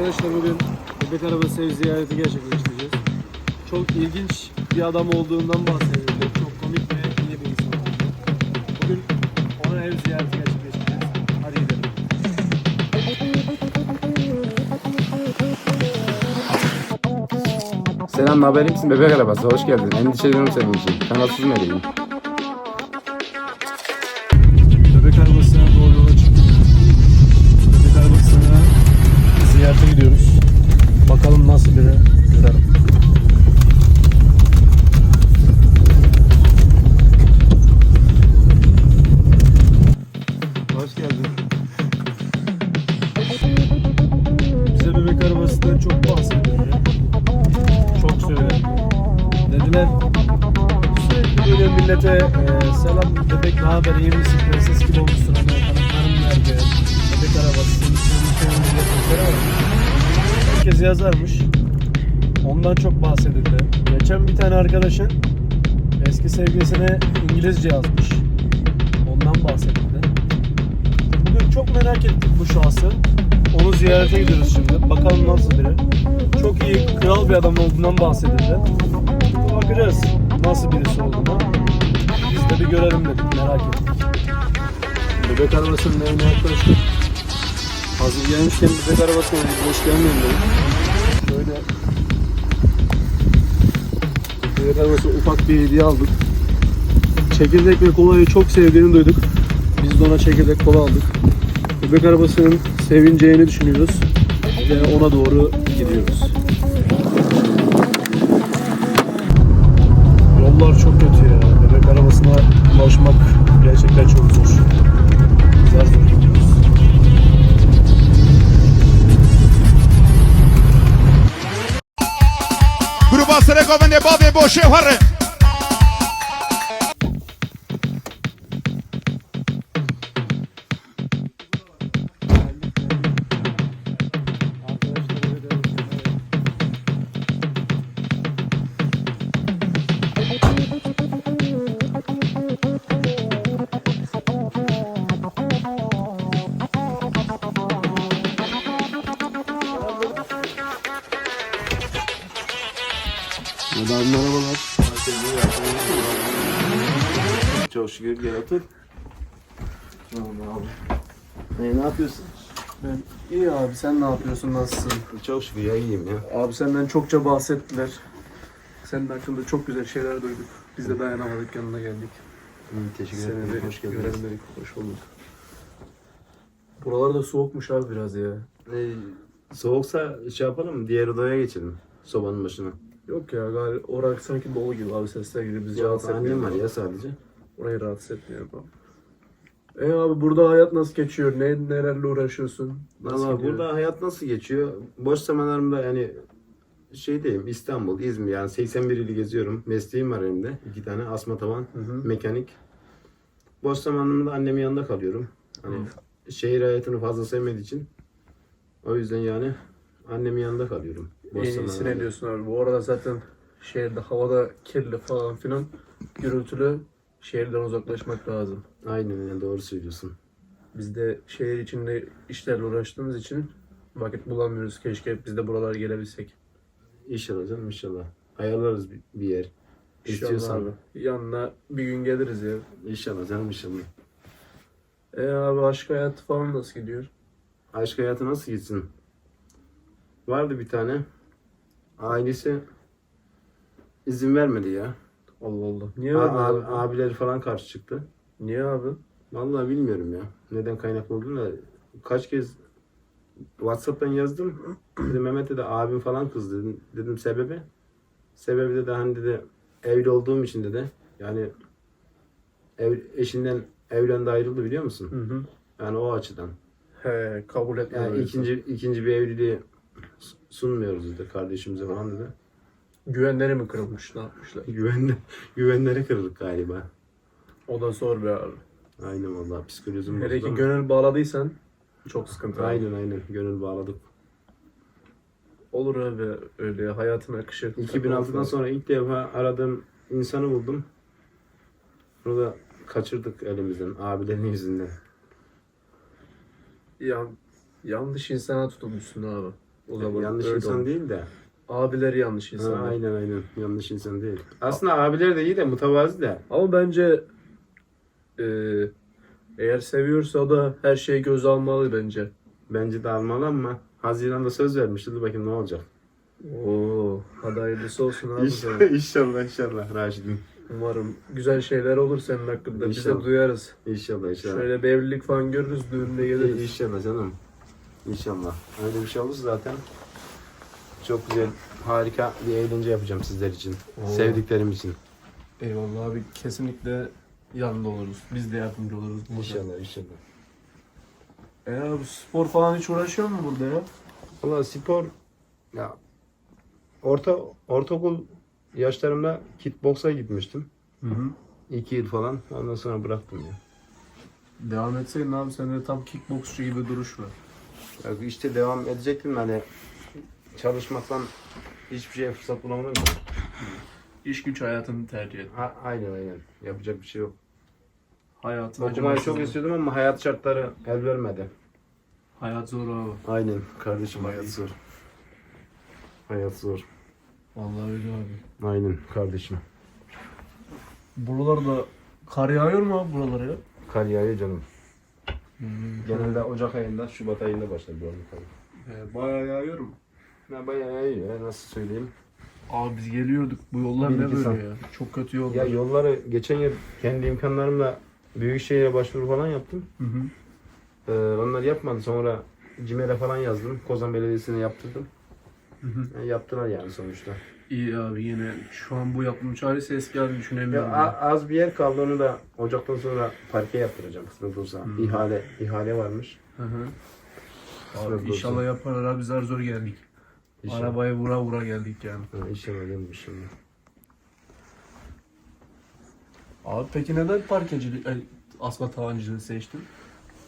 Arkadaşlar bugün bebek arabası ev ziyareti gerçekleştireceğiz. Çok ilginç bir adam olduğundan bahsediyor. Çok komik ve iyi bir insan. Bugün ona ev ziyareti gerçekleştireceğiz. Hadi gidelim. Selam, haber misin bebek arabası? Hoş geldin. Endişeleniyorum senin için. Kanatsız meleğim. Bebek İngilizce yazmış. Ondan bahsedildi. Bugün çok merak ettik bu şahsı. Onu ziyarete gidiyoruz şimdi. Bakalım nasıl biri. Çok iyi, kral bir adam olduğundan bahsedildi. Bakacağız nasıl birisi olduğunu. Biz de bir görelim dedik, merak ettik. Bebek arabasının evine yaklaştık. Hazır gelmişken bebek arabasına bir boş gelmeyin dedik. Şöyle bebek arabası ufak bir hediye aldık. Çekirdek ve kolayı çok sevdiğini duyduk. Biz de ona çekirdek kola aldık. Bebek arabasının sevineceğini düşünüyoruz. Ve ona doğru gidiyoruz. Yollar çok kötü ya. Bebek arabasına ulaşmak gerçekten çok zor. Zar zor gidiyoruz. Grupa se Bobby Boche Harre. Çok şükür gel otur. Tamam abi. E, ne yapıyorsun? Ben iyi abi sen ne yapıyorsun nasılsın? Çok şükür ya iyiyim ya. Abi senden çokça bahsettiler. Senin hakkında çok güzel şeyler duyduk. Biz de dayanamadık yanına geldik. İyi, teşekkür ederim. Hoş geldiniz. görelim dedik. Hoş bulduk. Buralar da soğukmuş abi biraz ya. E, soğuksa şey yapalım diğer odaya geçelim. Sobanın başına. Yok ya galiba orası sanki dolu gibi abi sesler gibi bizi rahatsız annem var ya sadece. Orayı rahatsız etmiyor abi. E abi burada hayat nasıl geçiyor? Ne nelerle uğraşıyorsun? Nasıl Valla gidiyor? burada hayat nasıl geçiyor? Boş zamanlarımda yani şeydeyim İstanbul, İzmir yani 81 ili geziyorum. Mesleğim var elimde. iki tane asma tavan, Hı hı. mekanik. Boş zamanlarımda annemin yanında kalıyorum. Hani şehir hayatını fazla sevmediği için. O yüzden yani annemin yanında kalıyorum. Boş En iyisini zamanlarda. ediyorsun abi. Bu arada zaten şehirde havada kirli falan filan gürültülü şehirden uzaklaşmak lazım. Aynen öyle doğru söylüyorsun. Biz de şehir içinde işlerle uğraştığımız için vakit bulamıyoruz. Keşke biz de buralara gelebilsek. İnşallah canım inşallah. Ayarlarız bir, bir yer. İnşallah İstiyorsan. abi. Yanına bir gün geliriz ya. İnşallah canım inşallah. E abi aşk hayatı falan nasıl gidiyor? Aşk hayatı nasıl gitsin? Vardı bir tane. Ailesi izin vermedi ya. Allah Allah. Niye abi- abi? abileri falan karşı çıktı. Niye abi? Vallahi bilmiyorum ya. Neden kaynaklı olduğunu da kaç kez WhatsApp'tan yazdım. Dedim Mehmet'e de abim falan kızdı. Dedim, dedim sebebi. Sebebi de, de hani dedi evli olduğum için dedi. Yani ev, eşinden evlendi ayrıldı biliyor musun? Hı hı. Yani o açıdan. He kabul etmiyor. Yani ikinci ikinci bir evliliği sunmuyoruz dedi kardeşimize falan dedi. Güvenleri mi kırılmış? Ne yapmışlar? Güven, güvenlere kırıldık galiba. O da zor be abi. Aynen vallahi psikolojim Hele ki ama- gönül bağladıysan çok sıkıntı. abi. Aynen aynen gönül bağladık. Olur abi öyle hayatın akışı. 2006'dan sonra ilk defa aradığım insanı buldum. Onu da kaçırdık elimizden abilerin yüzünden. Yan, yanlış insana tutulmuşsun abi. O zaman yanlış öyle insan olmuş. değil de. Abileri yanlış Ha, insan. aynen aynen. Yanlış insan değil. Aslında abiler de iyi de mütevazi de. Ama bence e, eğer seviyorsa da her şeyi göze almalı bence. Bence de almalı ama Haziran'da söz vermişti. Dur bakayım ne olacak. Oo, hadi hayırlısı olsun abi. sana. İnşallah inşallah, inşallah. Umarım güzel şeyler olur senin hakkında. Biz de İnşallah. duyarız. İnşallah inşallah. Şöyle bir evlilik falan görürüz, düğünde geliriz. İnşallah canım. İnşallah. Öyle bir şey olursa zaten çok güzel, harika bir eğlence yapacağım sizler için. Oo. Sevdiklerim için. Eyvallah abi kesinlikle yanında oluruz. Biz de yardımcı oluruz. burada. İnşallah inşallah. E abi spor falan hiç uğraşıyor mu burada ya? Valla spor ya orta ortaokul yaşlarımda kickboksa gitmiştim. Hı hı. İki yıl falan. Ondan sonra bıraktım ya. Devam etseydin abi sende tam kickboksçu gibi duruş var. ya işte devam edecektim hani çalışmaktan hiçbir şeye fırsat bulamadım. ki. İş güç hayatını tercih et. Ha, aynen aynen. Yapacak bir şey yok. Hayatın Okumayı acımasız çok istiyordum ama hayat şartları el vermedi. Hayat zor abi. Aynen kardeşim hayat zor. Hayat zor. Vallahi öyle abi. Aynen kardeşim. Buralarda kar yağıyor mu abi buralara ya? Kar yağıyor canım. Hmm. Genelde Ocak ayında, Şubat ayında başlar bu arada kar. Ee, bayağı yağıyor mu? Ya bayağı yağıyor ya nasıl söyleyeyim. Abi biz geliyorduk. Bu yollar Bir ne iki böyle saat. ya? Çok kötü yollar. Ya yolları geçen yıl kendi imkanlarımla Büyükşehir'e başvuru falan yaptım. Hı hı. Ee, onlar yapmadı. Sonra CİMER'e falan yazdım. Kozan Belediyesi'ne yaptırdım. Hı hı. Yani yaptılar yani sonuçta. İyi abi yine şu an bu yapım çaresi eski halini Ya, düşünemiyorum. a- Ya, az bir yer kaldı onu da Ocak'tan sonra parke yaptıracağım kısmet olsa. Hı. İhale, ihale varmış. Hı hı. Kısmet Abi inşallah yaparlar abi zar zor geldik. İnşallah. Arabaya vura vura geldik yani. Ha, inşallah canım inşallah. Abi peki neden parkecilik, ay, asma tabancılığı seçtin?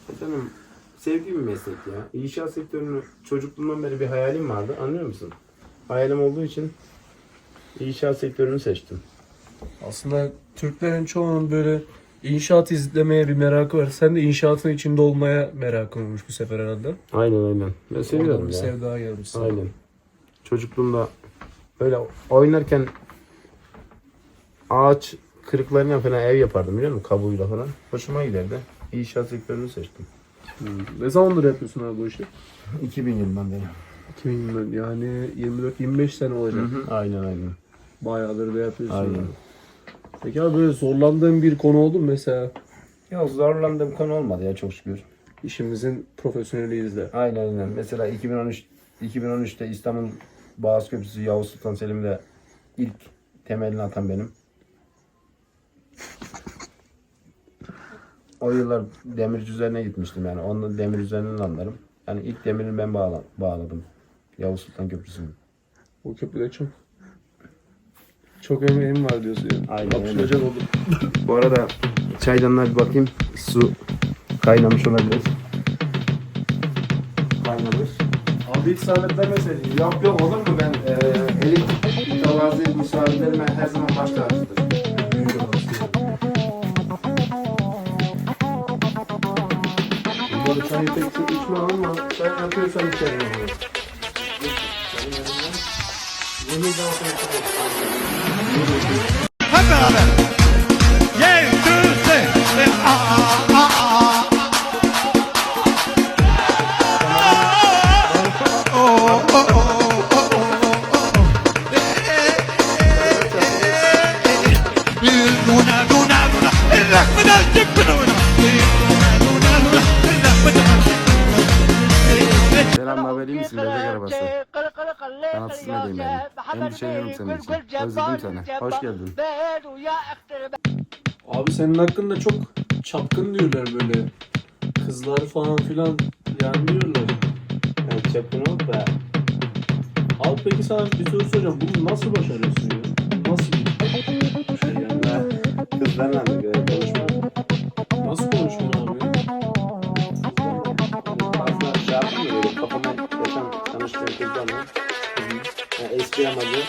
E Canım sevdiğim bir meslek ya. İnşaat sektörünü çocukluğumdan beri bir hayalim vardı. Anlıyor musun? Hayalim olduğu için inşaat sektörünü seçtim. Aslında Türklerin çoğunun böyle inşaat izlemeye bir merakı var. Sen de inşaatın içinde olmaya merakın olmuş bu sefer herhalde. Aynen aynen. Ben Oradan seviyorum bir ya. sevda gelmiş sana. Aynen. Çocukluğumda böyle oynarken ağaç kırıklarıyla falan ev yapardım biliyor musun? Kabuğuyla falan. Hoşuma giderdi. İnşaat sektörünü seçtim. Hmm. Ne zamandır yapıyorsun abi bu işi? 2000 yılından beri. 2020 yani 24-25 sene olacak. Aynen aynen. Bayağıdır da yapıyorsun. Aynen. abi. Peki abi böyle zorlandığın bir konu oldu mu mesela? Ya zorlandığım konu olmadı ya çok şükür. İşimizin profesyoneliyiz de. Aynen aynen. Mesela 2013 2013'te İstanbul Boğaz Köprüsü Yavuz Sultan Selim'de ilk temelini atan benim. O yıllar demirci üzerine gitmiştim yani. Onu demir üzerinden anlarım. Yani ilk demirini ben bağla, bağladım. Yavuz Sultan Köprüsü'nü. O köprüde çok çok emeğim var diyorsun yani. Aynen oldu. Bu arada çaydanlığa bir bakayım. Su kaynamış olabilir. Kaynamış. Abi hiç sabitlemeseydin. Yok yok olur mu ben e, elit mütevazi misafirlerime her zaman baş tacıdır. Burada çayı pek çok içmem ama sen yapıyorsan içerim. Hep beraber. Özledim seni. Hoş geldin. Abi senin hakkında çok çapkın diyorlar böyle. Kızlar falan filan yani diyorlar. Yani çapkın ol da Abi peki sana bir soru soracağım. Bunu nasıl başarıyorsun ya? Nasıl bir şey yani? kızlarla da böyle konuşma. Nasıl konuşuyorsun abi? Fazla şey yapmıyor böyle kafama yaşam tanıştığım kızlarla. Yani eski amacı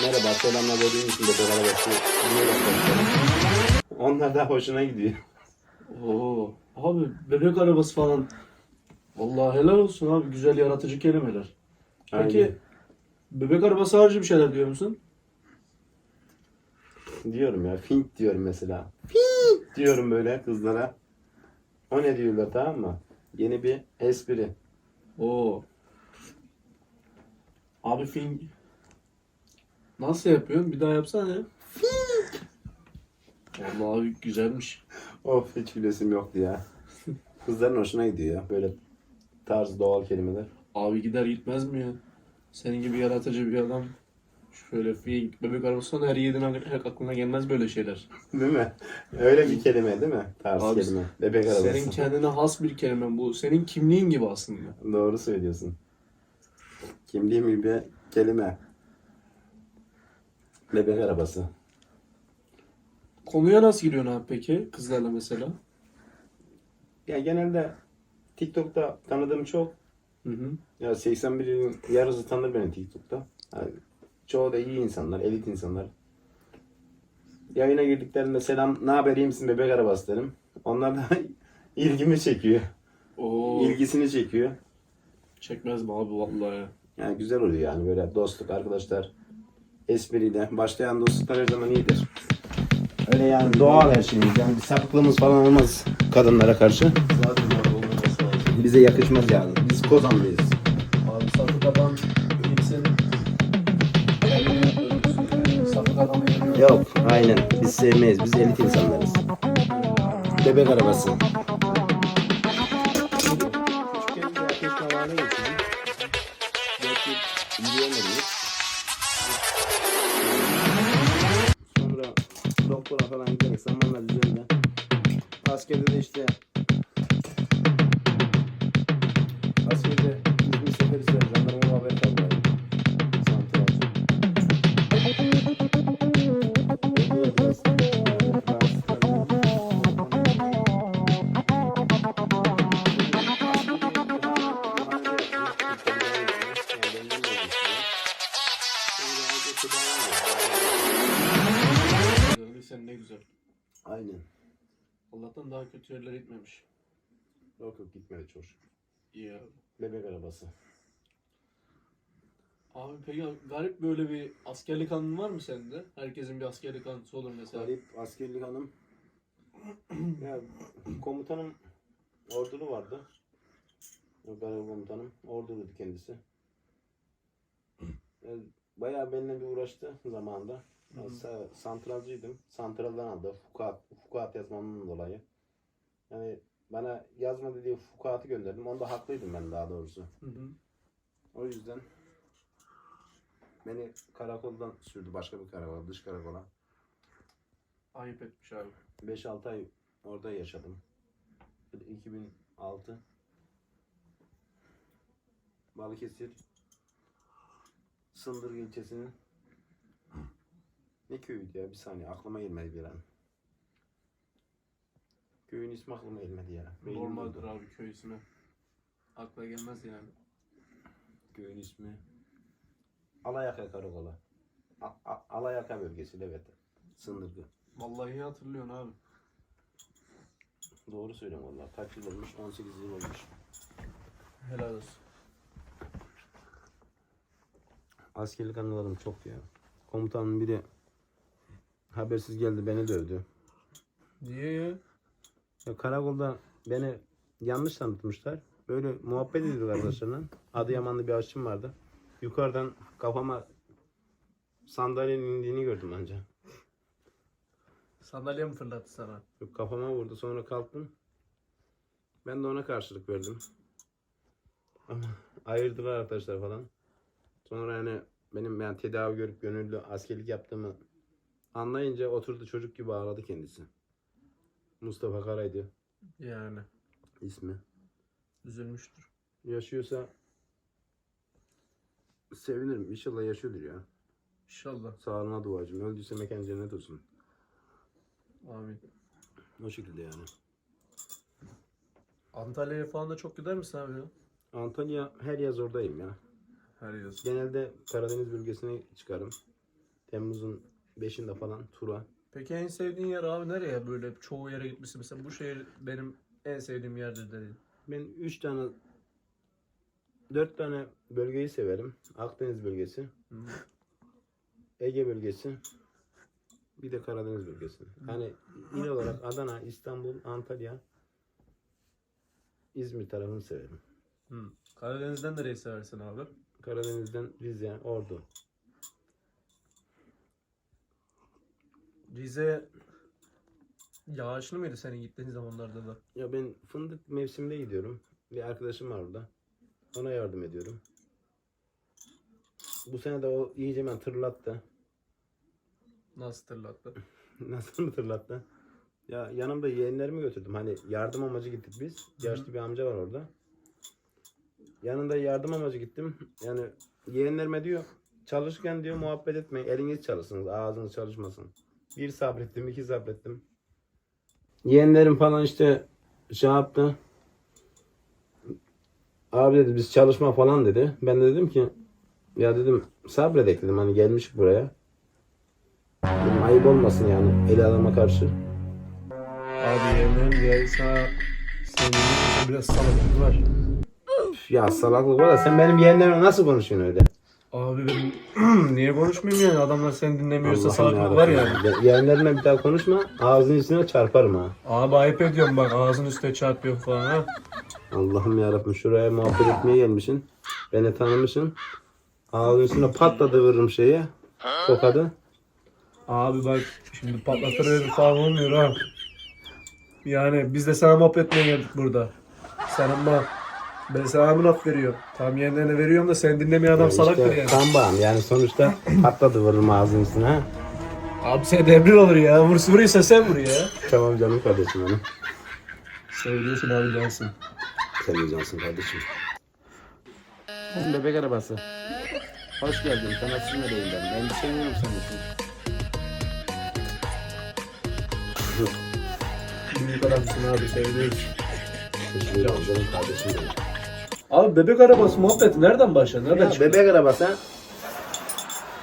merhaba selamlar bebek arabası? Dinliyorlar konuşuyorum. Onlar da hoşuna gidiyor. Oo. Abi bebek arabası falan. Vallahi helal olsun abi. Güzel yaratıcı kelimeler. Peki Aynen. bebek arabası harici bir şeyler diyor musun? Diyorum ya. Fink diyorum mesela. Fink diyorum böyle kızlara. O ne diyorlar tamam mı? Yeni bir espri. Oo. Abi fing nasıl yapıyorsun? Bir daha yapsana ya. Vallahi güzelmiş. Of hiç gülesim yoktu ya. Kızların hoşuna gidiyor ya. Böyle tarz doğal kelimeler. Abi gider gitmez mi ya? Senin gibi yaratıcı bir adam. Şöyle fing, bebek arabasından her yiğidin ak- aklına gelmez böyle şeyler. Değil mi? Öyle bir kelime değil mi? Tarz Abi, kelime. Bebek arabası. Senin kendine has bir kelime bu. Senin kimliğin gibi aslında. Doğru söylüyorsun. Kimliğim gibi kelime. Bebek arabası. Konuya nasıl giriyorsun abi peki? Kızlarla mesela. Ya genelde TikTok'ta tanıdığım çok. Hı hı. Ya 81'in yarısı tanır beni TikTok'ta. Yani çoğu da iyi insanlar, elit insanlar. Yayına girdiklerinde selam, ne haber iyi misin bebek arabası derim. Onlar da ilgimi çekiyor. Oo. İlgisini çekiyor. Çekmez mi abi vallahi ya. Yani güzel oluyor yani böyle dostluk arkadaşlar espriyle başlayan dostluklar her zaman iyidir. Öyle yani doğal her şeyimiz yani bir sapıklığımız falan olmaz kadınlara karşı. Zaten olmaması lazım. Bize yakışmaz yani. Biz kozanlıyız. Abi sapık adam kimsenin kendini öldürsün yani. Sapık adamı yemiyor. Yok aynen biz sevmeyiz biz elit insanlarız. Bebek arabası. Zamanlar üzerinde. Askerde de işte Askerde Çok şükür. İyi. Bebek arabası. Abi peki garip böyle bir askerlik anın var mı sende? Herkesin bir askerlik anısı olur mesela. Garip askerlik hanım. ya komutanım ordulu vardı. Garip komutanım. Orduluydu kendisi. Yani bayağı benimle bir uğraştı zamanında. Sa- Santralcıydım. Santraldan aldı. Fukuat, fukuat yazmamın dolayı. Yani bana yazma dediği fukuatı gönderdim. Onda haklıydım ben daha doğrusu. Hı hı. O yüzden beni karakoldan sürdü başka bir karakola, dış karakola. Ayıp etmiş abi. 5-6 ay orada yaşadım. 2006 Balıkesir Sındırgı ilçesinin ne köyüydü ya bir saniye aklıma gelmedi bir an. Köyün ismi aklıma gelmedi ya. Beynim Normaldir durdu. abi köy ismi. Akla gelmez yani. Köyün ismi Alayaka Karakola. A- A- Alayaka bölgesi evet. Sındırgı. Vallahi iyi hatırlıyorsun abi. Doğru söylüyorum valla. Kaç yıl olmuş? 18 yıl olmuş. Helal olsun. Askerlik anılarım çok ya. Komutanın biri habersiz geldi beni dövdü. Niye ya? Ya karakolda beni yanlış tanıtmışlar. Böyle muhabbet ediyorduk arkadaşlarla. Adıyamanlı bir aşçım vardı. Yukarıdan kafama sandalyenin indiğini gördüm anca. Sandalye mi fırlattı sana? Yok, Kafama vurdu sonra kalktım. Ben de ona karşılık verdim. Ama ayırdılar arkadaşlar falan. Sonra yani benim yani tedavi görüp gönüllü askerlik yaptığımı anlayınca oturdu çocuk gibi ağladı kendisi. Mustafa Karaydı Yani. ismi. Üzülmüştür. Yaşıyorsa sevinirim. İnşallah yaşıyordur ya. İnşallah. Sağlığına duacım. Öldüyse mekan cennet olsun. Amin. O şekilde yani. Antalya'ya falan da çok gider misin abi ya? Antalya her yaz oradayım ya. Her yaz. Genelde Karadeniz bölgesine çıkarım. Temmuz'un 5'inde falan tura. Peki en sevdiğin yer abi nereye? Böyle çoğu yere gitmişsin. Mesela bu şehir benim en sevdiğim yerdir dediğin. Ben 3 tane dört tane bölgeyi severim. Akdeniz bölgesi, Ege bölgesi, bir de Karadeniz bölgesi. Hani il olarak Adana, İstanbul, Antalya, İzmir tarafını severim. Hı. Karadeniz'den nereyi seversin abi? Karadeniz'den Rize, Ordu. Rize yağışlı mıydı senin gittiğin zamanlarda da? Ya ben fındık mevsiminde gidiyorum. Bir arkadaşım var orada. Ona yardım ediyorum. Bu sene de o iyice ben tırlattı. Nasıl tırlattı? Nasıl mı tırlattı? Ya yanımda yeğenlerimi götürdüm. Hani yardım amacı gittik biz. Yaşlı bir amca var orada. Yanında yardım amacı gittim. Yani yeğenlerime diyor çalışırken diyor muhabbet etmeyin. Eliniz çalışsın. Ağzınız çalışmasın. Bir sabrettim, iki sabrettim. Yeğenlerim falan işte şey yaptı. Abi dedi biz çalışma falan dedi. Ben de dedim ki ya dedim sabredek dedim hani gelmiş buraya. Dedim, ayıp olmasın yani el adama karşı. Abi yeğenlerim ya sana senin biraz salaklık var. Üf, Ya salaklık var da sen benim yeğenlerime nasıl konuşuyorsun öyle? Abi ben niye konuşmayayım yani adamlar seni dinlemiyorsa salaklık var yani. Ye- Yeğenlerime bir daha konuşma ağzının üstüne çarparım ha. Abi ayıp ediyorum bak ağzın üstüne çarpıyor falan ha. Allah'ım yarabbim şuraya muhabbet etmeye gelmişsin. Beni tanımışsın. Ağzının üstüne patladı vururum şeyi. Tokadı. Abi bak şimdi patlatır verir falan olmuyor ha. Yani biz de sana muhabbet etmeye geldik burada. Sen ama ben sana laf veriyorum. Tam yeğenlerine veriyorum da sen dinlemeyen adam salaktır İşte yani. kan bağım yani sonuçta patladı vururum ağzının üstüne ha. Abi sen de emrin olur ya. Vursa vuruyorsa sen vur ya. Tamam canım kardeşim benim. Seviyorsun abi cansın. Sen de cansın kardeşim. Bebek arabası. Hoş geldin. Tanıştırma değil ben. Ben bir şey miyim için? Büyük adamsın abi seviyoruz. Teşekkür ederim canım kardeşim benim. Abi bebek arabası muhabbeti nereden başladı? Nereden Ya çıktı? bebek arabası ha?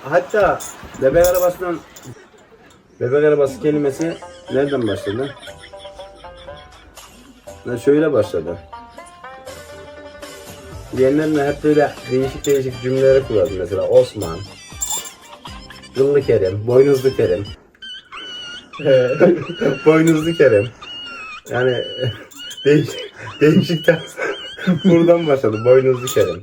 Hatta bebek arabasından bebek arabası kelimesi nereden başladı? Ya şöyle başladı. Yeğenlerimle hep böyle değişik değişik cümleleri kullandım mesela Osman, Kıllı Kerem, Boynuzlu Kerem, Boynuzlu Kerem. Yani değişik, değişik tarz. Buradan başladı Boynuzlu Kerem.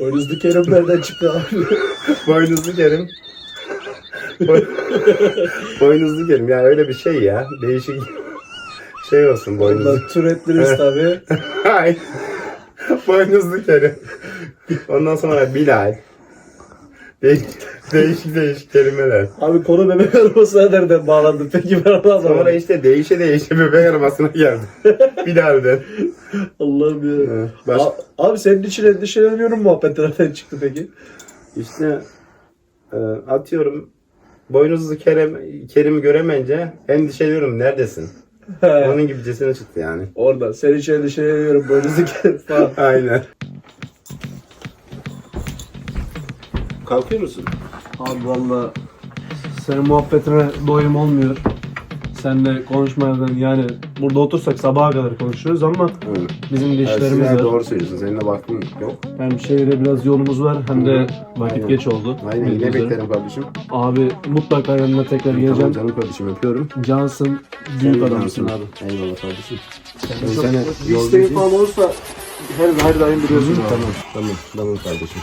Boynuzlu Kerem nereden çıktı abi? Boynuzlu kerim. Boy- boynuzlu kerim ya öyle bir şey ya. Değişik şey olsun boynuzlu. Ondan türettiririz tabi. Ay. boynuzlu kerim. Ondan sonra Bilal. Değişik değişik, değişik kelimeler. Abi konu bebek arabasına nereden bağlandı? Peki ben anlamadım. Sonra işte değişe değişe bebek arabasına geldi. Bilal'den. Allah'ım ya. Evet, Baş, A- abi senin için endişeleniyorum muhabbeti nereden çıktı peki? işte e, atıyorum boynuzlu Kerem, Kerim'i göremeyince endişeliyorum neredesin? Onun gibicesine çıktı yani. Oradan. Senin için endişeleniyorum boynuzlu Kerem falan. Aynen. Kalkıyor musun? Abi valla senin muhabbetine doyum olmuyor. Seninle konuşmadan yani burada otursak sabaha kadar konuşuyoruz ama bizim de işlerimiz var. doğru söylüyorsun. Seninle baktım yok. Hem şehire biraz yolumuz var hem de vakit Aynen. geç oldu. Aynen. Ne Bildiğiniz üzere. beklerim kardeşim? Abi mutlaka yanına tekrar Tamam geleceğim. canım kardeşim öpüyorum. Cansın, büyük Sen adamsın cansın. abi. Eyvallah kardeşim. Ben bir yolcu isteğin falan olursa her, her daim biliyorsun. Tamam tamam tamam kardeşim.